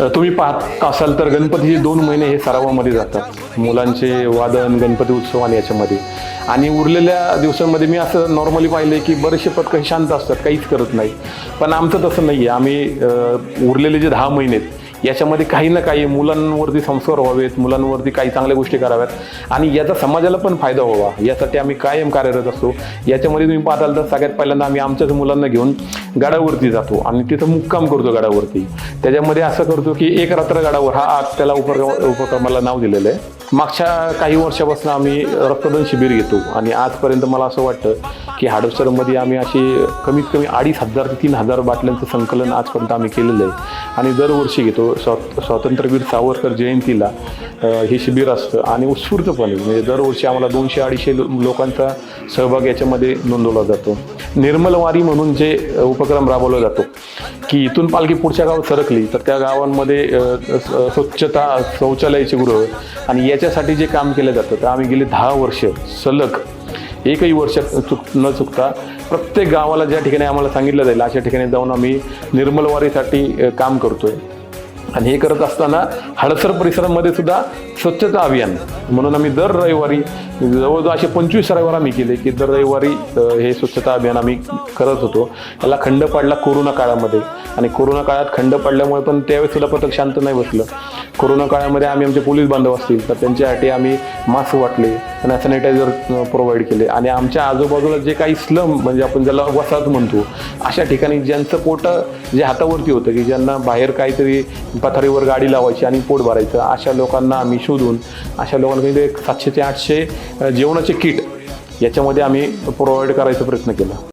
तुम्ही पाहत असाल तर गणपतीचे दोन महिने हे सरावामध्ये जातात. मुलांचे वादन गणपती उत्सव आणि याच्यामध्ये. आणि उरलेल्या दिवसांमध्ये मी असं नॉर्मली पाहिलं की बरेचसे पथकं शांत असतात काहीच करत नाही पण आमचं तसं नाही आहे आम्ही उरलेले जे दहा महिने आहेत याच्यामध्ये काही ना काही मुलांवरती संस्कार व्हावेत मुलांवरती काही चांगल्या गोष्टी कराव्यात. आणि याचा समाजाला पण फायदा व्हावा. यासाठी आम्ही कायम कार्यरत असतो. याच्यामध्ये तुम्ही पाहताल तर सगळ्यात पहिल्यांदा आम्ही आमच्याच मुलांना घेऊन गडावरती जातो. आणि तिथं मुक्काम करतो गडावरती. त्याच्यामध्ये असं करतो की एक रात्र गडावर हा आज त्याला उपक्रम उपक्रमाला नाव दिलेलं आहे. मागच्या काही वर्षापासून आम्ही रक्तदान शिबिर घेतो आणि आजपर्यंत मला असं वाटतं की हाडोसरमध्ये आम्ही अशी कमीत कमी अडीच हजार ते तीन हजार बाटल्यांचं संकलन आजपर्यंत आम्ही केलेलं आहे. आणि दरवर्षी घेतो स्वा स्वातंत्र्यवीर सावरकर जयंतीला हे शिबिर असतं आणि उत्स्फूर्तपणे म्हणजे दरवर्षी आम्हाला दोनशे अडीचशे लोकांचा सहभाग याच्यामध्ये नोंदवला जातो. निर्मलवारी म्हणून जे उपक्रम राबवला जातो की इथून पालखी पुढच्या गावात सरकली तर त्या गावांमध्ये स्वच्छता शौचालयाची गृह आणि याच्यासाठी जे काम केलं जातं तर आम्ही गेले दहा वर्ष सलग एकही वर्ष चुक न चुकता प्रत्येक गावाला ज्या ठिकाणी आम्हाला सांगितलं जाईल अशा ठिकाणी जाऊन आम्ही निर्मलवारीसाठी काम करतोय. आणि हे करत असताना हडसर परिसरामध्ये सुद्धा स्वच्छता अभियान. म्हणून आम्ही दर रविवारी जवळजवळ असे पंचवीस रविवार आम्ही केले की दर रविवारी हे स्वच्छता अभियान आम्ही करत होतो. त्याला खंड पडला कोरोना काळामध्ये. आणि कोरोना काळात खंड पडल्यामुळे पण त्यावेळेस सुद्धा पथक शांत नाही बसलं. कोरोना काळामध्ये आम्ही आमचे पोलीस बांधव असतील तर त्यांच्यासाठी आम्ही मास्क वाटले आणि सॅनिटायझर प्रोव्हाइड केले. आणि आमच्या आजूबाजूला जे काही स्लम म्हणजे आपण ज्याला वसाहत म्हणतो अशा ठिकाणी ज्यांचं पोट जे हातावरती होतं की ज्यांना बाहेर काहीतरी पथारीवर गाडी लावायची आणि पोट भरायचं अशा लोकांना आम्ही शोधून अशा लोकांना एक सातशे ते आठशे जेवणाचे किट याच्यामध्ये आम्ही प्रोव्हाइड करायचा प्रयत्न केला.